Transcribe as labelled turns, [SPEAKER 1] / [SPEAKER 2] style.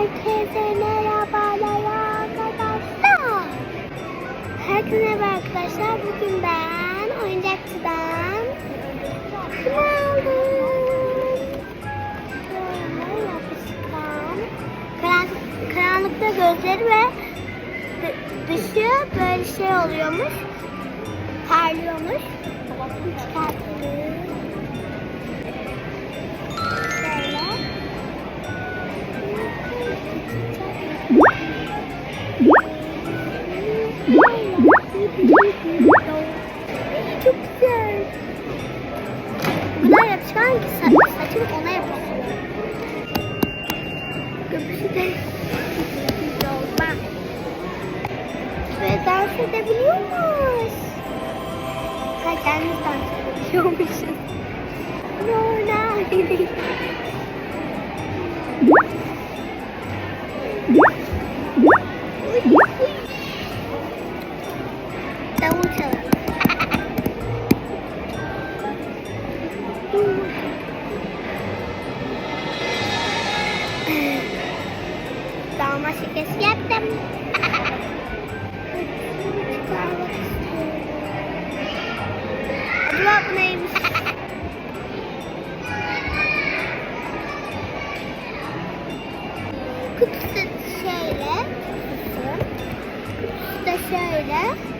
[SPEAKER 1] Herkese merhabalar arkadaşlar. Herkese merhaba arkadaşlar. Bugün ben oyuncakçıdan şunu aldım. Böyle yapışkan. Karan- karanlıkta gözleri ve dı- dışı böyle şey oluyormuş. Parlıyormuş. Çıkarttım. Çok güzel. Bu kadar yapışkan ki sa saçım ona yapışıyor. Göbüşü de yolda. Ve dans. Davul çalalım. Dalma şekesi yaptım. Acaba neymiş? Kutusu şöyle.